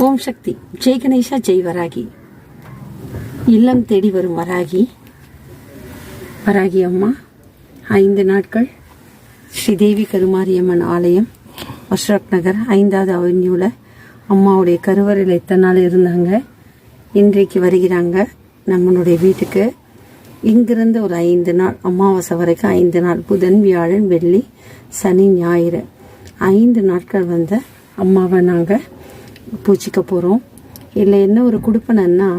ஓம் சக்தி. ஜெய் கணேஷா ஜெய் வராகி. இல்லம் தேடி வரும் வராகி. வராகி அம்மா ஐந்து நாட்கள். ஸ்ரீதேவி கருமாரியம்மன் ஆலயம் அஷ்ரப் நகர் ஐந்தாவது அவென்யூவில் அம்மாவுடைய கருவறையில் எத்தனை நாள் இருந்தாங்க. இன்றைக்கு வருகிறாங்க நம்மளுடைய வீட்டுக்கு. இங்கிருந்து ஒரு ஐந்து நாள் அமாவாசை வரைக்கும் ஐந்து நாள். புதன் வியாழன் வெள்ளி சனி ஞாயிறு. ஐந்து நாட்கள் வந்து அம்மாவை நாங்கள் பூச்சிக்க போகிறோம் இல்லை என்ன ஒரு கொடுப்பனன்னா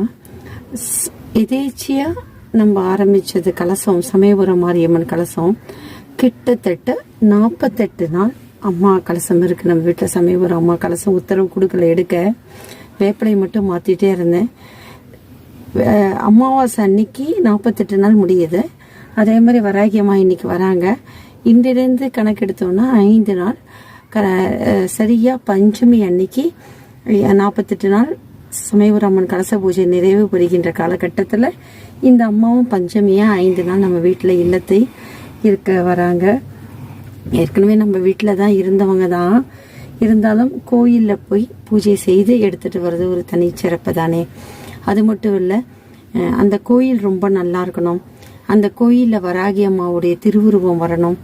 எதேச்சியாக நம்ம ஆரம்பிச்சது கலசம் சமயபுரம் மாரியம்மன் கலசம். கிட்டத்தட்ட நாற்பத்தெட்டு நாள் அம்மா கலசம் இருக்குது நம்ம வீட்டில் சமயபுரம் அம்மா கலசம் உத்தரவு கொடுக்கல எடுக்க. வேப்பிலை மட்டும் மாற்றிட்டே இருந்தேன். அமாவாசை அன்னைக்கு நாற்பத்தெட்டு நாள் முடியுது. அதே மாதிரி வராகி அம்மா இன்னைக்கு வராங்க. இன்றிலிருந்து கணக்கெடுத்தோம்னா ஐந்து நாள். க சரியாக பஞ்சமி அன்னைக்கு நாற்பத்தெட்டு நாள் சமயபுரம்மன் கலச பூஜை நிறைவு பெறுகின்ற காலகட்டத்தில் இந்த அம்மாவும் பஞ்சமியாக ஐந்து நாள் நம்ம வீட்டில் இல்லத்தை இருக்க வராங்க. ஏற்கனவே நம்ம வீட்டில் தான் இருந்தவங்க தான். இருந்தாலும் கோயிலில் போய் பூஜை செய்து எடுத்துகிட்டு வர்றது ஒரு தனிச்சிறப்பு தானே. அது மட்டும் இல்லை அந்த கோயில் ரொம்ப நல்லா இருக்கணும். அந்த கோயிலில் வராகி அம்மாவுடைய திருவுருவம் வரணும்.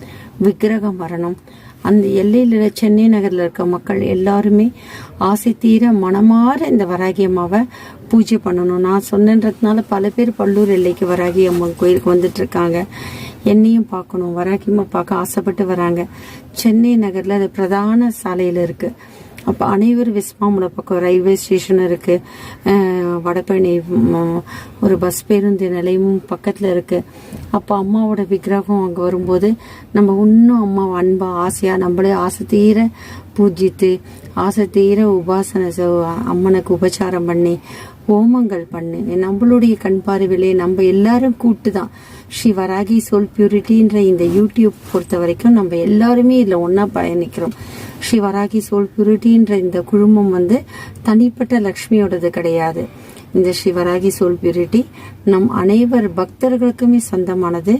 விக்கிரகம் வரணும். அந்த எல்லையில் சென்னை நகரில் இருக்க மக்கள் எல்லாருமே ஆசை தீர மனமாற இந்த வராகி அம்மாவை பூஜை பண்ணணும். நான் சொன்னன்றதுனால பல பேர் பல்லூர் எல்லைக்கு வராகி அம்மன் கோயிலுக்கு வந்துட்டு இருக்காங்க. என்னையும் பார்க்கணும். வராகியம்மா பார்க்க ஆசைப்பட்டு வராங்க. சென்னை நகரில் அது பிரதான சாலையில் இருக்குது அப்போ அனைவரும் விஸ்மாமுல பக்கம் ரயில்வே ஸ்டேஷன் இருக்கு. வடபழனி ஒரு பஸ் பேருந்து நிலையமும் பக்கத்தில் இருக்கு. அப்போ அம்மாவோட விக்கிரகம் அங்கே வரும்போது நம்ம இன்னும் அம்மா அன்பா ஆசையா நம்மளே ஆசை தீர பூஜித்து ஆசை தீர உபாசனை அம்மனுக்கு உபச்சாரம் பண்ணி ஹோமங்கள் பண்ணு. நம்மளுடைய கண் பார்வையிலே நம்ம எல்லாரும் கூட்டு தான் ஸ்ரீ வராகி சோல் பியூரிட்டின்ற இந்த யூடியூப் பொறுத்த வரைக்கும் நம்ம எல்லாருமே இதில் ஒன்றா பயணிக்கிறோம். ஸ்ரீ வராகி சோல் பியூரிட்டின்ற இந்த குழுமம் வந்து தனிப்பட்ட லக்ஷ்மியோடது கிடையாது. இந்த ஸ்ரீ வராகி சோல் பியூரிட்டி நம் அனைவர் பக்தர்களுக்குமே சொந்தமானது.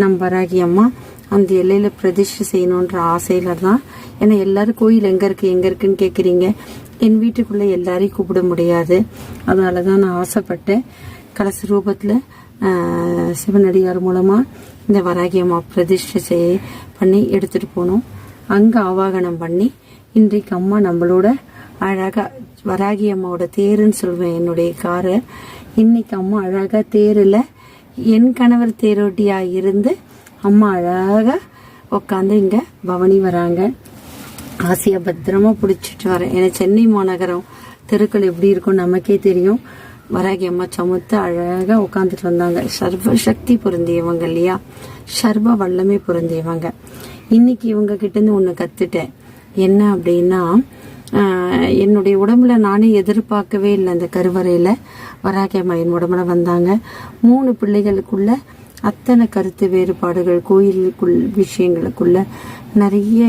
நம் வராகி அம்மா அந்த எல்லையில பிரதிஷ்டை செய்யணுன்ற ஆசையில தான் ஏன்னா எல்லாரும் கோயில் எங்க இருக்கு எங்க இருக்குன்னு கேட்குறீங்க என் வீட்டுக்குள்ள எல்லாரையும் கூப்பிட முடியாது. அதனால தான் நான் ஆசைப்பட்டேன். கலச ரூபத்தில் சிவனடியார் மூலமா இந்த வராகி அம்மா பிரதிஷ்டை செய் பண்ணி எடுத்துட்டு போனோம் அங்கே ஆவாகனம் பண்ணி இன்றைக்கு அம்மா நம்மளோட அழகா வராகி அம்மாவோட தேருன்னு சொல்வேன் என்னுடைய காரை. இன்னைக்கு அம்மா அழகா தேரில் என் கணவர் தேரோட்டியா இருந்து அம்மா அழகா உட்காந்து இங்க பவனி வராங்க. ஆசையா பத்திரமா பிடிச்சிட்டு வரேன் ஏன்னா சென்னை மாநகரம் தெருக்கள் எப்படி இருக்கும் நமக்கே தெரியும். வராகி அம்மா சமுத்து அழகா உட்காந்துட்டு வந்தாங்க. சர்வ சக்தி பொருந்தியவங்க இல்லையா? சர்வ வல்லமை பொருந்தியவங்க. இன்னைக்கு இவங்க கிட்ட இருந்து ஒண்ணு கத்துட்டேன். என்ன அப்படின்னா என்னுடைய உடம்புல நானே எதிர்பார்க்கவே இல்லை அந்த கருவறையில. வராகியம்மா என் உடம்புல வந்தாங்க. மூணு பிள்ளைகளுக்குள்ள அத்தனை கருத்து வேறுபாடுகள் கோயிலுக்குள் விஷயங்களுக்குள்ள நிறைய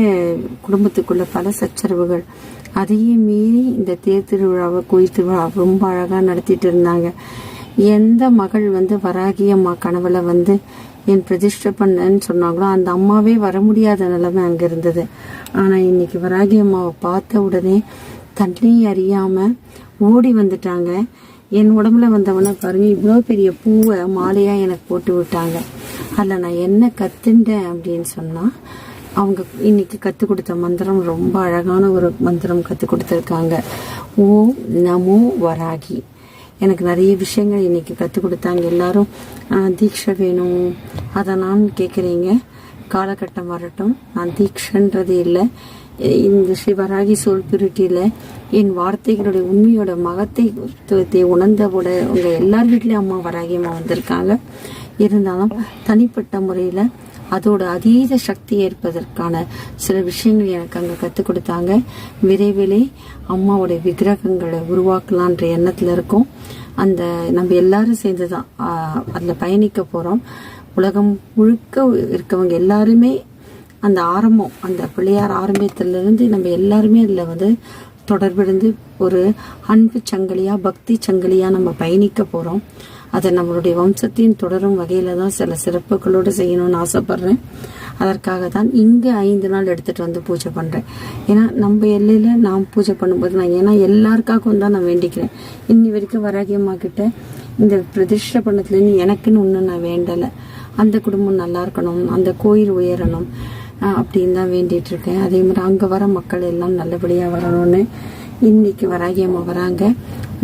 குடும்பத்துக்குள்ள பல சச்சரவுகள். அதையும் மீறி இந்த தேர் திருவிழாவை கோயில் திருவிழா ரொம்ப அழகா நடத்திட்டு இருந்தாங்க. எந்த மகள் வந்து வராகி அம்மா கனவுல வந்து என் பிரதிஷ்டை பண்ணேன்னு சொன்னாங்களோ அந்த அம்மாவே வர முடியாத நிலைமை அங்க இருந்தது. ஆனா இன்னைக்கு வராகி அம்மாவை பார்த்த உடனே தண்ணி அறியாம ஓடி வந்துட்டாங்க. என் உடம்புல வந்தவன பாருங்க இவ்வளோ பெரிய பூவை மாலையா எனக்கு போட்டு விட்டாங்க. அதில் நான் என்ன கத்துண்டேன்? அப்படின்னு சொன்னா அவங்க இன்னைக்கு கத்து கொடுத்த மந்திரம் ரொம்ப அழகான ஒரு மந்திரம் கத்து கொடுத்துருக்காங்க. ஓம் நமோ வராகி. எனக்கு நிறைய விஷயங்கள் இன்றைக்கி கற்றுக் கொடுத்தாங்க எல்லாரும். தீக்ஷை தீட்சை வேணும். அதை நான் கேட்குறீங்க காலகட்டம் வரட்டும். நான் தீட்சைன்றது இல்லை. இந்த ஸ்ரீ வராகி சோல் பிரிட்டியில் என் வார்த்தைகளுடைய உண்மையோட மகத்தை உணர்ந்தவோட உங்கள் எல்லார் வீட்லேயும் அம்மா வராகி அம்மா வந்திருக்காங்க. இருந்தாலும் தனிப்பட்ட முறையில் அதோட அதீத சக்தி ஏற்பதற்கான சில விஷயங்கள் எனக்கு அங்கே கற்றுக் கொடுத்தாங்க. விரைவிலே அம்மாவோட விக்கிரகங்களை உருவாக்கலான்ற எண்ணத்தில் இருக்கோம். அந்த நம்ம எல்லாரும் சேர்ந்து தான் அதில் பயணிக்க போகிறோம் உலகம் முழுக்க இருக்கவங்க எல்லாருமே அந்த ஆரம்பம் அந்த பிள்ளையார் ஆரம்பத்திலிருந்து நம்ம எல்லாருமே அதில் வந்து தொடர்பிருந்து ஒரு அன்பு சங்கிலியாக பக்தி சங்கிலியா நம்ம பயணிக்க போறோம். அதை நம்மளுடைய வம்சத்தையும் தொடரும் வகையில தான் சில சிறப்புகளோடு செய்யணும்னு ஆசைப்படுறேன். அதற்காக தான் இங்கே ஐந்து நாள் எடுத்துட்டு வந்து பூஜை பண்ணுறேன் ஏன்னா நம்ம எல்லையில் நான் பூஜை பண்ணும்போது நான் ஏன்னா எல்லாருக்காகவும் தான் நான் வேண்டிக்கிறேன். இன்னி வரைக்கும் வராகி கிட்ட இந்த பிரதிஷ்டை பண்ணத்துலேருந்து எனக்குன்னு ஒன்றும் நான் வேண்டலை. அந்த குடும்பம் நல்லா இருக்கணும் அந்த கோயில் உயரணும் அப்படின்னு தான் வேண்டிகிட்டு இருக்கேன். அதே மாதிரி அங்கே வர மக்கள் எல்லாம் நல்லபடியாக வரணும்னு இன்னைக்கு வராகி அம்மா வராங்க?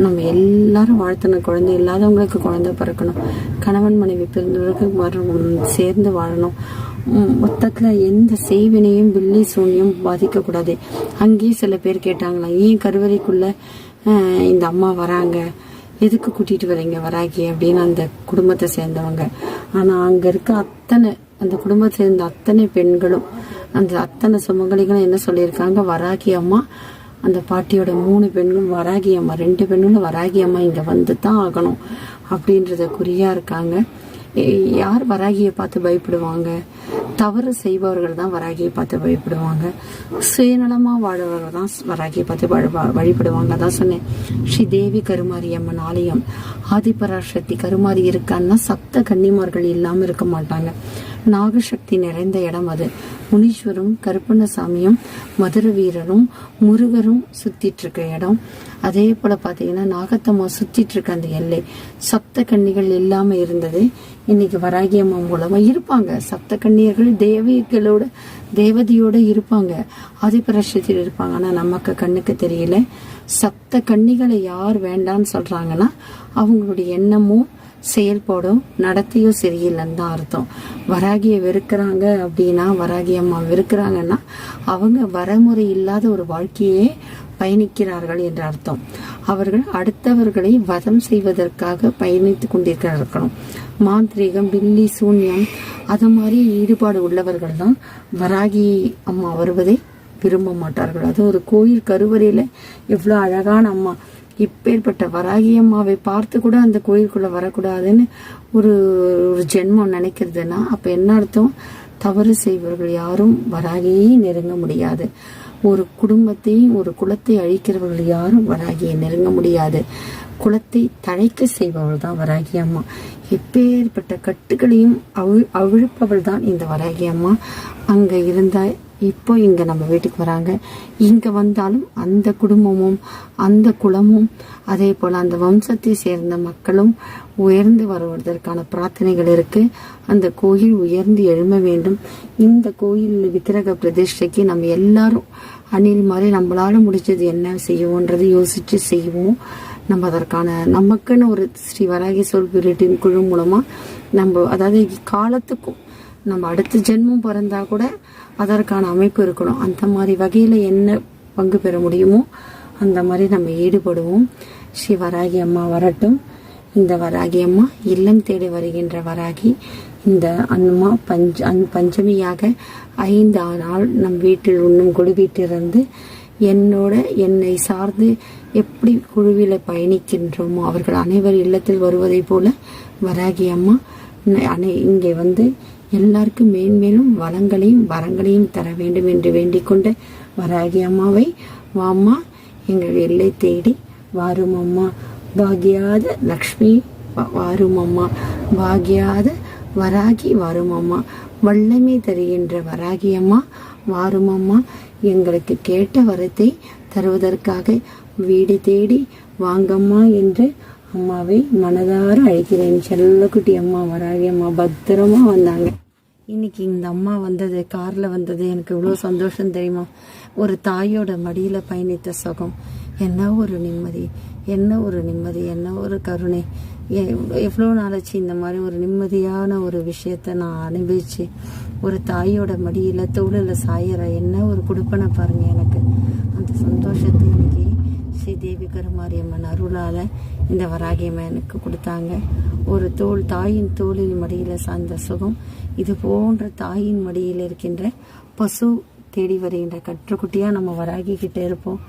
நம்ம எல்லாரும் வாழ்த்தணும். குழந்தை இல்லாதவங்களுக்கு குழந்தை பிறக்கணும். கணவன் மனைவி பிறந்தவர்களுக்கு வரணும் சேர்ந்து வாழணும். மொத்தத்தில் மொத்தத்துல எந்த செய்வினையும் பில்லி சூன்யம் பாதிக்கக்கூடாது. அங்கேயே சில பேர் கேட்டாங்களா ஏன் கருவறைக்குள்ள இந்த அம்மா வராங்க? எதுக்கு கூட்டிட்டு வரீங்க? வராகி? அப்படின்னு அந்த குடும்பத்தை சேர்ந்தவங்க. ஆனா அங்க இருக்க அத்தனை அந்த குடும்பத்தை சேர்ந்த அத்தனை பெண்களும் அந்த அத்தனை சுமங்கலிகளும் என்ன சொல்லியிருக்காங்க? வராகி அம்மா அந்த பாட்டியோட மூணு பெண்களும் வராகி அம்மா ரெண்டு பெண்களும் வராகி அம்மா இங்க வந்து தான் ஆகணும் அப்படின்றத குறியா இருக்காங்க. யார் வராகியை பார்த்து பயப்படுவாங்க? தவறு செய்பவர்கள் தான் வராகியை பார்த்து பயப்படுவாங்க. சுயநலமா வாழ்பவர்கள் தான் வராகியை பார்த்து வழி- வழிபடுவாங்க. அதான் சொன்னேன். ஸ்ரீ தேவி கருமாரி அம்மன் ஆலயம். ஆதிபராசக்தி கருமாரி இருக்கான்னா சப்த கன்னிமார்கள் இல்லாம இருக்க மாட்டாங்க. நாகசக்தி நிறைந்த இடம் அது. முனீஸ்வரும் கருப்பண்ணசாமியும் மதுர வீரரும் முருகரும் சுத்திட்டு இருக்க இடம். அதே போல பாத்தீங்கன்னா நாகத்தம்மா சுத்திட்டு இருக்க அந்த எல்லை. சப்த கன்னிகள் இல்லாம இருந்தது. இன்னைக்கு வராகி அம்மா மூலமா இருப்பாங்க. சப்த கன்னியர்கள் தேவிகளோட தேவதையோட இருப்பாங்க. ஆதிபராசக்தியில் இருப்பாங்க. ஆனா நமக்கு கண்ணுக்கு தெரியல. சப்த கன்னிகளை யார் வேண்டான்னு சொல்றாங்கன்னா அவங்களுடைய எண்ணமும் செயல்பாடும் நடத்தையும் சரியில்லைன்னு தான் அர்த்தம். வராகியை வெறுக்கிறாங்க அப்படின்னா வராகி அம்மா வெறுக்கிறாங்கன்னா அவங்க வரமுறை இல்லாத ஒரு வாழ்க்கையே பயணிக்கிறார்கள் என்ற அர்த்தம். அவர்கள் அடுத்தவர்களை வதம் செய்வதற்காக பயணித்து கொண்டிருக்கிறார்கள் மாந்திரீகம் பில்லி சூன்யம் அது மாதிரி ஈடுபாடு உள்ளவர்கள் தான் வராகி அம்மா வருவதை விரும்ப மாட்டார்கள். அது ஒரு கோயில் கருவறையில எவ்வளோ அழகான அம்மா. இப்பேற்பட்ட வராகி அம்மாவை பார்த்து கூட அந்த கோயிலுக்குள்ள வரக்கூடாதுன்னு ஒரு ஒரு ஜென்மம் நினைக்கிறதுனா அப்ப என்ன அர்த்தம்? தவறு செய்பவர்கள் யாரும் வராகியை நெருங்க முடியாது. ஒரு குடும்பத்தையும் ஒரு குலத்தை அழிக்கிறவர்கள் யாரும் வராகியை நெருங்க முடியாது. குலத்தை தழைக்க செய்பவள் தான் வராகி அம்மா. எப்பேற்பட்ட கட்டுகளையும் அவி அவிழ்ப்பவள் தான் இந்த வராகி அம்மா. அங்க இருந்தால் இப்போ இங்க நம்ம வீட்டுக்கு வராங்க. இங்க வந்தாலும் அந்த குடும்பமும் அந்த குலமும் அதே போல அந்த வம்சத்தை சேர்ந்த மக்களும் உயர்ந்து வருவதற்கான பிரார்த்தனைகள் இருக்கு. அந்த கோயில் உயர்ந்து எழும வேண்டும். இந்த கோயில் விக்கிரக பிரதிஷ்டைக்கு நம்ம எல்லாரும் அணில் மாதிரி நம்மளால முடிஞ்சது என்ன செய்வோன்றது யோசிச்சு செய்வோம். நம்ம அதற்கான நமக்குன்னு ஒரு ஸ்ரீ வராகி சொல் குழு மூலமா நம்ம அதாவது காலத்துக்கும் நம்ம அடுத்த ஜென்மம் பிறந்தா கூட அதற்கான அமைப்பு இருக்கணும். அந்த மாதிரி வகையில் என்ன பங்கு பெற முடியுமோ அந்த மாதிரி நம்ம ஈடுபடுவோம். ஸ்ரீ வராகி அம்மா வரட்டும். இந்த வராகி அம்மா இல்லம் தேடி வருகின்ற வராகி இந்த அம்மா பஞ்ச அன் பஞ்சமியாக ஐந்து நாள் நம் வீட்டில் உண்ணும் குழு வீட்டிலிருந்து என்னோட என்னை சார்ந்து எப்படி குழுவில் பயணிக்கின்றோமோ அவர்கள் அனைவர் இல்லத்தில் வருவதைப் போல வராகி அம்மா அனை- இங்கே வந்து எல்லாருக்கும் மேன்மேலும் வளங்களையும் வரங்களையும் தர வேண்டும் என்று வேண்டிக்கொண்ட வராகி அம்மாவை வாம்மா எங்கள் எல்லை தேடி வாரும் அம்மா. பாக்யாத லக்ஷ்மி வாரும் அம்மா. பாகியாத வராகி வாரும் அம்மா. வல்லமை தருகின்ற வராகி அம்மா வாரும் அம்மா. எங்களுக்கு கேட்ட வரத்தை தருவதற்காக வீடு தேடி வாங்கம்மா என்று அம்மாவை மனதார அழைக்கிறேன். செல்லக்குட்டி அம்மா வராகி அம்மா பத்திரமா வந்தாங்க. இன்னைக்கு இந்த அம்மா வந்தது கார்ல வந்தது எனக்கு இவ்வளவு சந்தோஷம் தெரியுமா? ஒரு தாயோட மடியில பயணித்த சுகம். என்ன ஒரு நிம்மதி என்ன ஒரு நிம்மதி என்ன ஒரு கருணை. எ- எவ்வளோ நாளாச்சு இந்த மாதிரி ஒரு நிம்மதியான ஒரு விஷயத்த நான் அனுபவிச்சு ஒரு தாயோட மடியில தோளில் சாயற என்ன ஒரு கொடுப்பனை பாருங்க எனக்கு. அந்த சந்தோஷத்தை இன்னைக்கு ஸ்ரீ தேவி கருமாரியம்மன் அருளால இந்த வராகியம்மா எனக்கு கொடுத்தாங்க. ஒரு தோல் தாயின் தோளில் மடியில சார்ந்த சுகம். இது போன்ற தாயின் மடியில் இருக்கின்ற பசு தேடி வருகின்ற கற்றுக்குட்டியாக நம்ம வராகி இருப்போம்.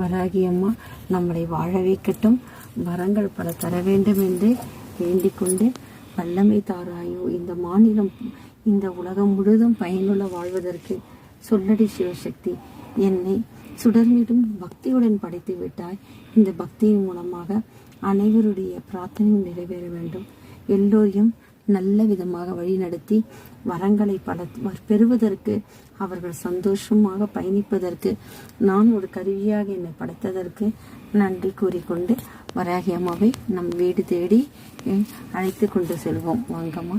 வராகி அம்மா நம்மளை வாழ வைக்கட்டும் வரங்கள் பல தர வேண்டும் என்று வேண்டிக் கொண்டு வல்லமை தாராயோ இந்த மாநிலம் இந்த உலகம் முழுதும் பயனுள்ள வாழ்வதற்கு சொல்லடி சிவசக்தி. என்னை சுடர்மிடும் பக்தியுடன் படைத்து விட்டாய். இந்த பக்தியின் மூலமாக அனைவருடைய பிரார்த்தனையும் நிறைவேற வேண்டும். எல்லோரையும் நல்ல விதமாக வழிநடத்தி வரங்களை பல பெறுவதற்கு அவர்கள் சந்தோஷமாக பயணிப்பதற்கு நான் ஒரு கருவியாக என்னை படைத்ததற்கு நன்றி கூறிக்கொண்டு வராகி அம்மாவை நம் வீடு தேடி அழைத்து கொண்டு செல்வோம். வாங்கம்மா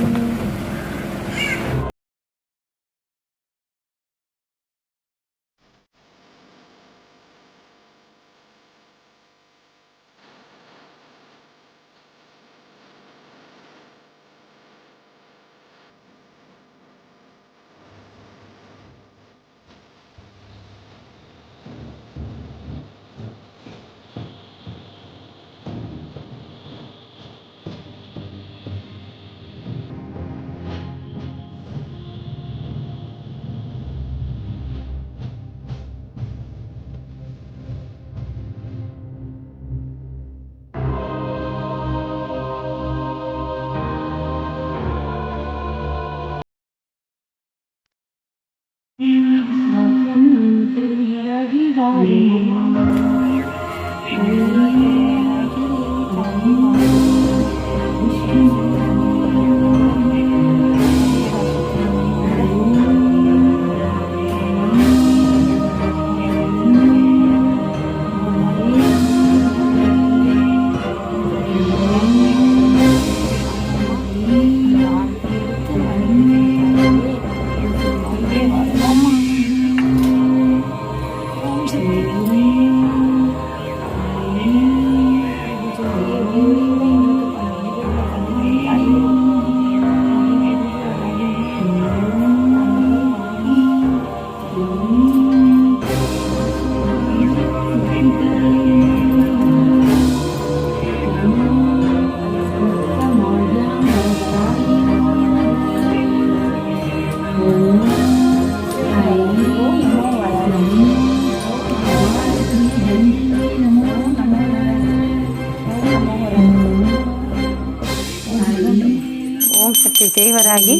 everybody. everybody. ஓம் சக்தி செய்வராகி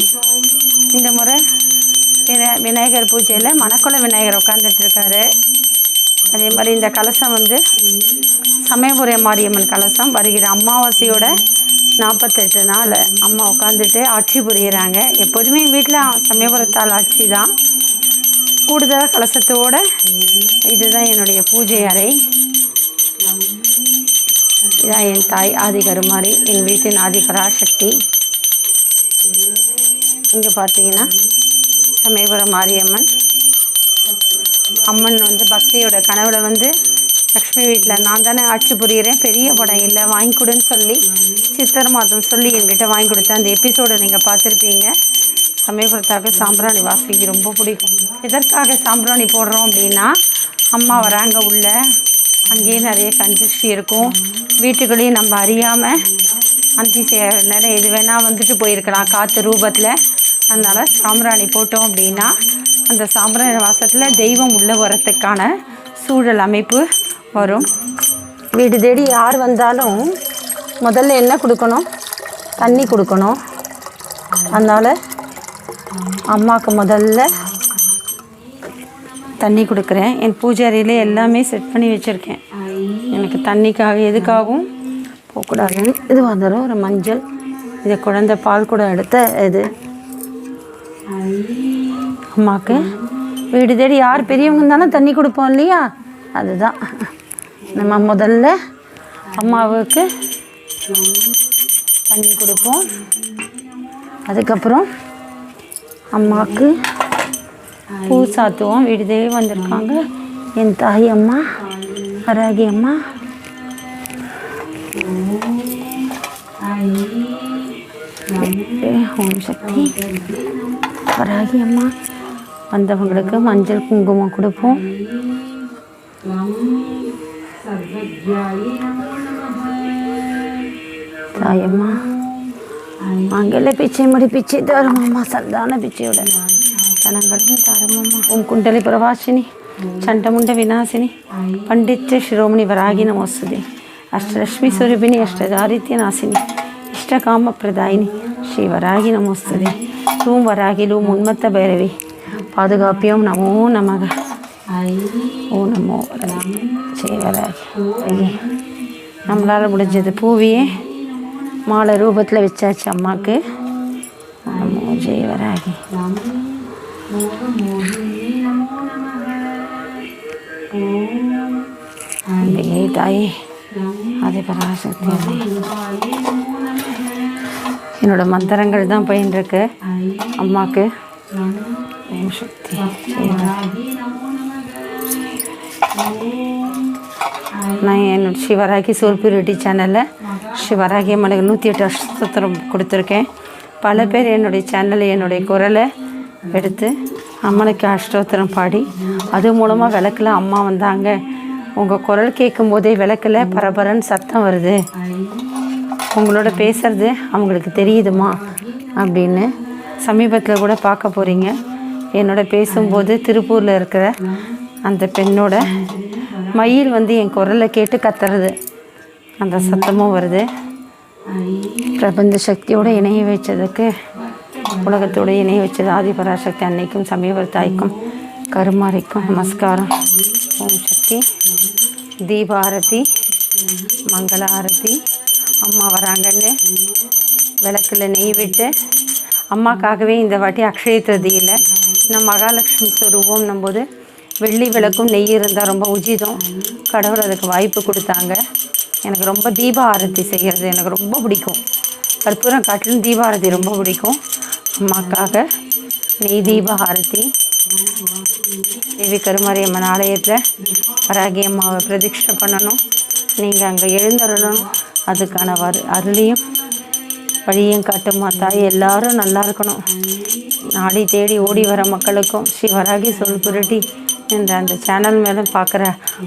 இந்த முறை விநா- விநாயகர் பூஜையில் மணக்குள விநாயகர் உட்காந்துட்ருக்காரு அதே மாதிரி இந்த கலசம் வந்து சமயபுரிய மாரியம்மன் கலசம் வருகிற அமாவாசையோட நாற்பத்தெட்டு நாள் அம்மா உட்காந்துட்டு ஆட்சி புரிகிறாங்க எப்போதுமே வீட்டில் சமயபுரத்தால் ஆட்சி தான். கூடுதலாக கலசத்தோட இதுதான் என்னுடைய பூஜை அறை. இதான் என் தாய் ஆதி மாதிரி என் வீட்டின் ஆதிகரா சக்தி இங்கே பார்த்தீங்கன்னா சமயபுரம் மாரியம்மன். அம்மன் வந்து பக்தியோட கனவுல வந்து லக்ஷ்மி வீட்டில் நான் தானே ஆட்சி புரிகிறேன் பெரிய படம் இல்லை வாங்கி கொடுன்னு சொல்லி சித்தர் மாதம் சொல்லி என்கிட்ட வாங்கி கொடுத்தேன் அந்த எபிசோடை நீங்கள் பார்த்துருப்பீங்க. சமயபுரத்தாக சாம்பிராணி வாசிக்கு ரொம்ப பிடிக்கும். எதற்காக சாம்பிராணி போடுறோம் அப்படின்னா அம்மா வராங்க உள்ள அங்கேயே நிறைய கஞ்சிஷ்டி இருக்கும். வீட்டுக்குள்ளேயும் நம்ம அறியாமல் அந்தி செய்கிற நேரம் எது வேணால் வந்துட்டு போயிருக்கலாம். காற்று ரூபத்தில் அதனால் சாம்பிராணி போட்டோம் அப்படின்னா அந்த சாம்பிராணி வாசத்தில் தெய்வம் உள்ளே வரத்துக்கான சூழல் அமைப்பு வரும். வீடு தேடி யார் வந்தாலும் முதல்ல என்ன கொடுக்கணும்? தண்ணி கொடுக்கணும். அதனால் அம்மாவுக்கு முதல்ல தண்ணி கொடுக்குறேன். என் பூஜாரியில் எல்லாமே செட் பண்ணி வச்சுருக்கேன். எனக்கு தண்ணிக்காக எதுக்காகவும் போகக்கூடாதுன்னு. இது வந்துடும் ஒரு மஞ்சள். இது குழந்தை பால் கூட எடுத்த இது. அம்மாவுக்கு வீடு தேடி யார் பெரியவங்க தானே தண்ணி கொடுப்போம் இல்லையா அதுதான் நம்ம முதல்ல அம்மாவுக்கு தண்ணி கொடுப்போம் அதுக்கப்புறம் அம்மாவுக்கு பூ சாத்துவோம் வீடு தேடி வந்திருக்காங்க என் தாய் அம்மா வராகி அம்மா ஓம் சக்தி வராகி அம்மா வந்தவங்களுக்கு மஞ்சள் குங்குமம் கொடுப்போம் தாயம்மா மங்கள பிச்சை முடி பிச்சை தருமம்மா சந்தான பிச்சையோட தனங்களும் தரமம்மா உன் குண்டலி பிரவாசினி ಚಂಡಮುಂಡ ವಿನಾಶಿನಿ ಪಂಡಿತ್ಯ ಶಿರೋಮಣಿ ವರಾಗಿ ನಮೋಸ್ತುತೆ ಅಷ್ಟಲಕ್ಷ್ಮಿ ಸ್ವರೂಪಿಣಿ ಅಷ್ಟದಾರಿತ್ಯ ನಾಶಿನಿ ಇಷ್ಟಕಾಮ ಪ್ರದಾಯಿನಿ ಶ್ರೀ ವರಾಗಿ ನಮೋಸ್ತುತೆ சூம் வராகிலும் உன்மத்த பைரவி. பாதுகாப்பியோம் நமோ நமக. ஓ நமோ. வராகி. வராகி நம்மளால் முடிஞ்சது. பூவியே மாலை ரூபத்தில் வச்சாச்சு அம்மாவுக்கு நமோ. ஜெய வராகி. அம்பிகை தாயே அதே பராசக்தி என்னோடய என்னோட மந்திரங்கள் தான் பயின்றிருக்கு அம்மாவுக்கு ஓம் சக்தி நான் என்னோட சிவராகி சோல் பியூரிட்டி சேனலில் சிவராகி அம்மனுக்கு நூற்றி எட்டு அஷ்டத்திரம் கொடுத்துருக்கேன். பல பேர் என்னுடைய சேனலில் என்னுடைய குரலை எடுத்து அம்மனுக்கு அஷ்டோத்திரம் பாடி அது மூலமாக விளக்கில் அம்மா வந்தாங்க. உங்கள் குரல் கேட்கும்போதே விளக்கில் பரபரன்னு சத்தம் வருது. உங்களோட பேசுகிறது அவங்களுக்கு தெரியுதுமா அப்படின்னு சமீபத்தில் கூட பார்க்க போகிறீங்க என்னோட பேசும்போது திருப்பூரில் இருக்கிற அந்த பெண்ணோட மயில் வந்து என் குரலை கேட்டு கத்துறது. அந்த சத்தமும் வருது. பிரபஞ்ச சக்தியோடு இணைய வச்சதுக்கு உலகத்தோட இணைய வச்சது ஆதிபராசக்தி அன்னைக்கும் சமீப தாய்க்கும் கருமாரிக்கும் நமஸ்காரம். ஓம் சக்தி. தீபாரதி. மங்கள ஆரத்தி அம்மா வராங்கன்னு. விளக்கில் நெய் விட்டு அம்மாக்காகவே இந்த வாட்டி அக்ஷய திருதியில் நம்ம மகாலட்சுமி சொருவோம் போது வெள்ளி விளக்கும் நெய் இருந்தால் ரொம்ப உச்சிதம் கடவுள் அதுக்கு வாய்ப்பு கொடுத்தாங்க. எனக்கு ரொம்ப தீப ஆரத்தி செய்கிறது எனக்கு ரொம்ப பிடிக்கும். கற்பூரம் காட்டிலும் தீப ஆரத்தி ரொம்ப பிடிக்கும். அம்மாக்காக நெய் தீப ஆரத்தி. தேவி கருமாரியம்மன் ஆலயத்தில் வராகி அம்மாவை பிரதிஷ்டை பண்ணணும். நீங்கள் அங்கே எழுந்தருளும் அதுக்கான வரு அருளையும் வழியும் காட்டுமா தாய் எல்லாரும் நல்லா இருக்கணும். நாடி தேடி ஓடி வர மக்களுக்கும் ஸ்ரீ வராகி சொல் புரட்டி என்ற அந்த சேனல் மேலே பார்க்குற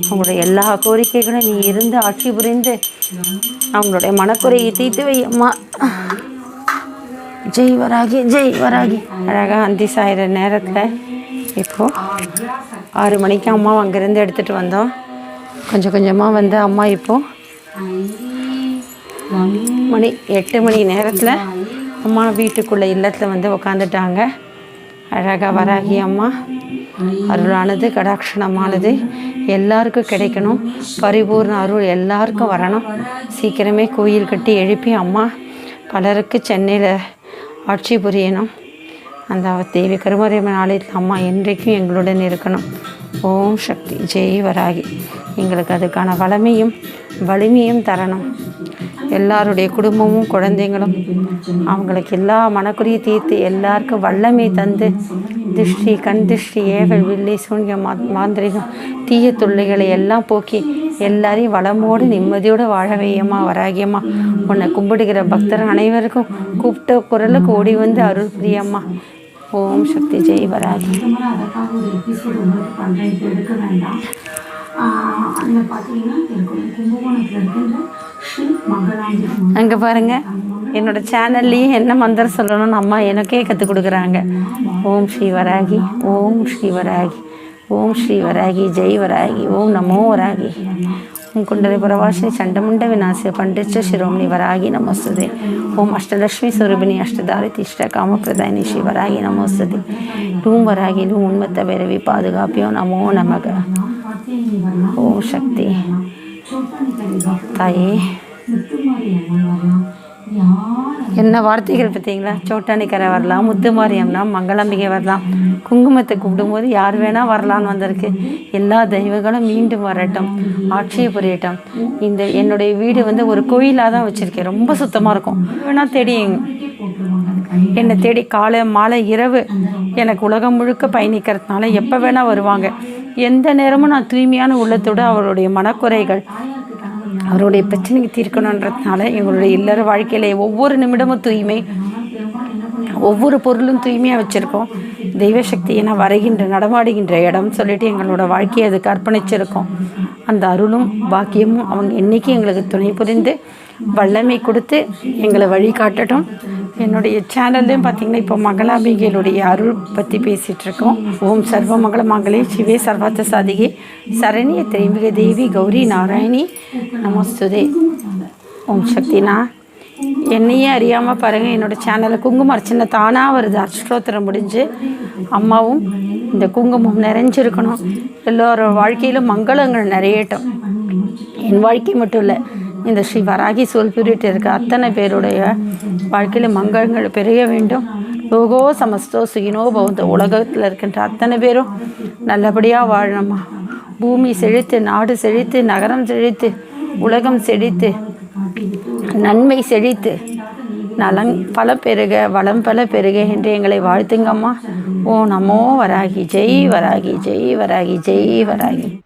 அவங்களோட எல்லா கோரிக்கைகளும் நீ இருந்து ஆட்சி புரிந்து அவங்களுடைய மனக்குறையை தீர்த்து வை அம்மா. ஜெய் வராகி ஜெய் வராகி. அழகாக அந்தி சாயிற நேரத்தில் இப்போது ஆறு மணிக்கு அம்மா அங்கேருந்து எடுத்துகிட்டு வந்தோம். கொஞ்சம் கொஞ்சமாக வந்து அம்மா இப்போது மணி எட்டு மணி நேரத்தில் அம்மா வீட்டுக்குள்ளே இல்லத்தில் வந்து உக்காந்துட்டாங்க. அழகாக வராகி அம்மா அருளானது கடாட்சணமானது எல்லாருக்கும் கிடைக்கணும். பரிபூர்ண அருள் எல்லாருக்கும் வரணும். சீக்கிரமே கோயில் கட்டி எழுப்பி அம்மா பலருக்கு சென்னையில் ஆட்சி புரியணும். அந்த தேவி கருமரியம்மன் ஆலயத்தில் அம்மா என்றைக்கும் எங்களுடன் இருக்கணும். ஓம் சக்தி. ஜெய் வராகி. எங்களுக்கு அதுக்கான வளமையும் வலிமையும் தரணும். எல்லாருடைய குடும்பமும் குழந்தைங்களும் அவங்களுக்கு எல்லா மனக்குறியை தீர்த்து எல்லாருக்கும் வல்லமை தந்து திருஷ்டி கண் திருஷ்டி ஏவல் வில்லை சூன்யம் மா மாந்திரிகம் தீய தொல்லைகளை எல்லாம் போக்கி எல்லாரையும் வளமோடு நிம்மதியோடு வாழ வையம்மா வராகியம்மா? உன்னை கும்பிடுகிற பக்தர் அனைவருக்கும் கூப்பிட்ட குரலுக்கு ஓடி வந்து அருள் பிரியம்மா. ஓம் சக்தி ஜெய் வராகி சுத்தமாக அதுக்காக ஒரு எபிசோட் உங்களுக்கு பண்ணுறேன் இப்போ எடுக்க வேண்டாம் அதில் பார்த்தீங்கன்னா இருக்கும் கும்பகோணத்தில் இருக்கின்ற ஸ்ரீ மங்களாம்பி அங்கே பாருங்க என்னோட சேனல்லையே என்ன மந்திரம் சொல்லணும்னு அம்மா எனக்கே கற்றுக் கொடுக்குறாங்க ஓம் ஸ்ரீ வராகி ஓம் ஸ்ரீ வராகி ஓம் ஸ்ரீ வராகி ஜெய் வராகி ஓம் நமோ வராகி मुकुण्डरिपुरवासिनि चण्डमुण्डविनाशे पण्डितश्च शिरोमणि वरागि नमोस्तुते ॐ अष्टलक्ष्मीस्वरूपिणि अष्टदारितिष्टकामप्रदायिनि श्रीवरागि नमोस्तुते டூம் வராகி டூம் உண்மத்த பிறவி பாதுகாப்பியும் நமோ நமக ஓம் சக்தி தாயே என்ன வார்த்தைகள் பார்த்தீங்களா? சோட்டானிக்கரை வரலாம் முத்துமாரியம்னா மங்களம்பிகை வரலாம். குங்குமத்தை கூப்பிடும்போது யார் வேணால் வரலான்னு வந்திருக்கு. எல்லா தெய்வங்களும் மீண்டும் வரட்டும் ஆட்சியை புரியட்டும். இந்த என்னுடைய வீடு வந்து ஒரு கோயிலாக தான் வச்சுருக்கேன். ரொம்ப சுத்தமாக இருக்கும். வேணால் தெரியும் என்னை தேடி காலை மாலை இரவு எனக்கு உலகம் முழுக்க பயணிக்கிறதுனால எப்போ வேணால் வருவாங்க. எந்த நேரமும் நான் தூய்மையான உள்ளத்தோடு அவருடைய மனக்குறைகள் அவருடைய பிரச்சனைக்கு தீர்க்கணுன்றதுனால எங்களுடைய இல்லற வாழ்க்கையில ஒவ்வொரு நிமிடமும் தூய்மை ஒவ்வொரு பொருளும் தூய்மையாக வச்சுருக்கோம். தெய்வசக்தி என வரைகின்ற நடமாடுகின்ற இடம் சொல்லிட்டு எங்களோட வாழ்க்கையை அதுக்கு அர்ப்பணிச்சிருக்கோம் அந்த அருளும் பாக்கியமும் அவங்க என்றைக்கு எங்களுக்கு துணை புரிந்து வல்லமை கொடுத்து எங்களை வழிகாட்டட்டும் என்னுடைய சேனல்லையும் பார்த்திங்கன்னா இப்போ மகளாம்பிகைகளுடைய அருள் பற்றி பேசிகிட்ருக்கோம் ஓம் சர்வ மங்கள மங்களே சிவே சர்வார்த்த சாதிகே. சரணிய திரைமிக தேவி கௌரி நாராயணி. நமஸ்துதே. ஓம் சக்தினா. என்னையே அறியாமல் பாருங்கள் என்னோடய சேனலில் குங்குமம் அர்ச்சனை தானாக வருது. அஷ்டோத்திரம் முடிஞ்சு அம்மாவும் இந்த குங்குமம் நிறைஞ்சிருக்கணும். எல்லோரோட வாழ்க்கையிலும் மங்களங்கள் நிறையட்டும். என் வாழ்க்கை மட்டும் இல்லை இந்த ஸ்ரீ வராகி சோல் பிரிட்டு இருக்க அத்தனை பேருடைய வாழ்க்கையில் மங்களங்கள் பெருக வேண்டும். லோகோ சமஸ்தோ சுகினோ பவந்த. உலகத்தில் இருக்கின்ற அத்தனை பேரும் நல்லபடியாக வாழணுமா பூமி செழித்து நாடு செழித்து நகரம் செழித்து உலகம் செழித்து நன்மை செழித்து நலன் பல பெருக வளம் பல பெருக என்று எங்களை வாழ்த்துங்கம்மா. ஓ நமோ வராகி ஜெய் வராகி ஜெய் வராகி ஜெய் வராகி.